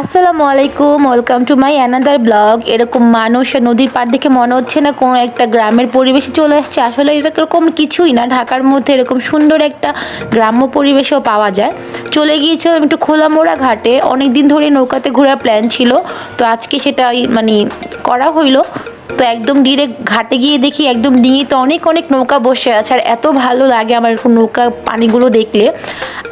আসসালামু আলাইকুম welcome to my another blog এরকম মানুষ নদীর পাড় দেখে মনে হচ্ছে না কোনো একটা গ্রামের পরিবেশে চলে আসছে। আসলে এটা এরকম কিছুই না, ঢাকার মধ্যে এরকম সুন্দর একটা গ্রাম্য পরিবেশেও পাওয়া যায়। চলে গিয়েছিলাম একটু খোলামোড়া ঘাটে। অনেক দিন ধরে নৌকাতে ঘোরার প্ল্যান ছিল। তো আজকে সেটা মানে করা হইল। তো একদম ডিরেক্ট ঘাটে গিয়ে দেখি একদম ডিঙিতে অনেক অনেক নৌকা বসে আছে আর এত ভালো লাগে আমার এরকম নৌকা পানিগুলো দেখলে।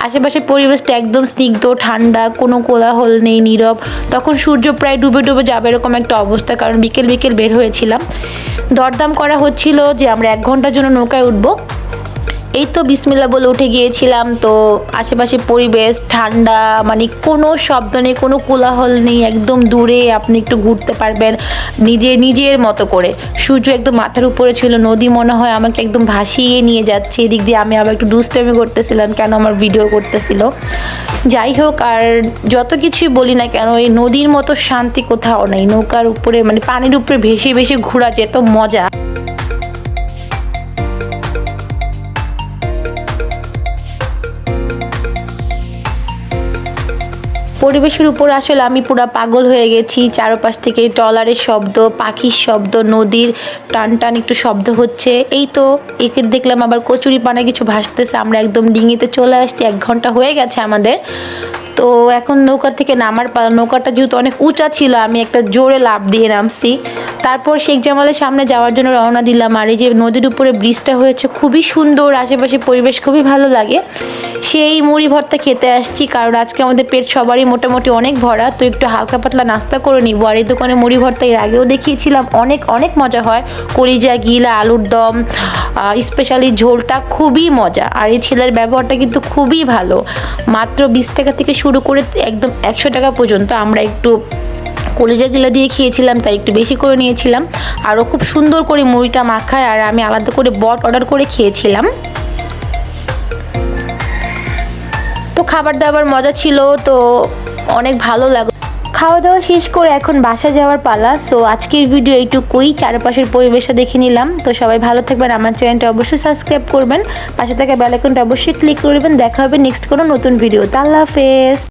আশেপাশের পরিবেশটা একদম স্নিগ্ধ, ঠান্ডা, কোনো কোলাহল নেই, নীরব। তখন সূর্য প্রায় ডুবে ডুবে যাবে এরকম একটা অবস্থা, কারণ বিকেল বিকেল বের হয়েছিলাম। দরদাম করা হচ্ছিল যে আমরা এক ঘণ্টার জন্য নৌকায় উঠবো। এই তো বিসমিল্লা বলে উঠে গিয়েছিলাম, তো আশেপাশে পরিবেশ, ঠান্ডা মানে কোনো শব্দ নেই, কোনো কোলাহল নেই, একদম দূরে আপনি একটু ঘুরতে পারবেন, নিজে, নিজের মতো করে। সূর্য একদম মাথার উপরে ছিল, নদী মনে হয় আমাকে একদম ভাসিয়ে নিয়ে যাচ্ছে, এদিক দিয়ে আমি আবার একটু দুষ্টামি করতেছিলাম, কেন আমার ভিডিও করতেছিল। যাই হোক, আর যত কিছুই বলি না কেন, এই নদীর মতো শান্তি কোথাও নেই, নৌকার উপরে মানে পানির উপরে ভেসে ভেসে ঘোরা যেত মজা। পরিবেশের উপর আসলে আমি পুরো পাগল হয়ে গেছি। চারপাশ থেকে ট্রলারের শব্দ, পাখির শব্দ, নদীর টান টান একটু শব্দ হচ্ছে। এই তো একে দেখলাম আবার কচুরি পানা কিছু ভাসতেছে। আমরা একদম ডিঙিতে চলে আসছি। এক ঘণ্টা হয়ে গেছে আমাদের। তো এখন নৌকা থেকে নামার পালা নৌকাটা যেহেতু অনেক উঁচা ছিল, আমি একটা জোরে লাভ দিয়ে নামছি। তারপর শেখ জামালের সামনে যাওয়ার জন্য রওনা দিলাম। আর এই যে নদীর উপরে ব্রিজটা হয়েছে, খুবই সুন্দর আশেপাশে পরিবেশ খুবই ভালো লাগে। সেই মুড়ি ভর্তা খেতে আসছি, কারণ আজকে আমাদের পেট সবারই মোটামুটি অনেক ভরা, তো একটু হালকা পাতলা নাস্তা করে নিবো। আর এই দোকানে মুড়ি ভর্তা এর আগেও দেখিয়েছিলাম, অনেক অনেক মজা হয়। কলিজা, গিলা, আলুর দম স্পেশালি ঝোলটা খুবই মজা। আর এই ছেলের ব্যবহারটা কিন্তু খুবই ভালো। মাত্র বিশ টাকা থেকে শুরু করে একদম একশো টাকা পর্যন্ত আমরা একটু কলিজা গিলা দিয়ে খেয়েছিলাম, তাই একটু বেশি করে নিয়েছিলাম। আরও খুব সুন্দর করে মুড়িটা মাখায়, আর আমি আলাদা করে বট অর্ডার করে খেয়েছিলাম। তো খাবার দাবার মজা ছিল, তো অনেক ভালো লাগল। খাওয়া দাওয়া শেষ করে এখন বাসা যাওয়ার পালা সো আজকের ভিডিও এইটুকুই। চারপাশের পরিবেশটা দেখে নিলাম। তো সবাই ভালো থাকবেন, আমার চ্যানেলটা অবশ্যই সাবস্ক্রাইব করবেন। পাশে থাকা বেলাইকনটা অবশ্যই ক্লিক করবেন দেখা হবে নেক্সট কোনো নতুন ভিডিও আল্লাহ হাফেজ।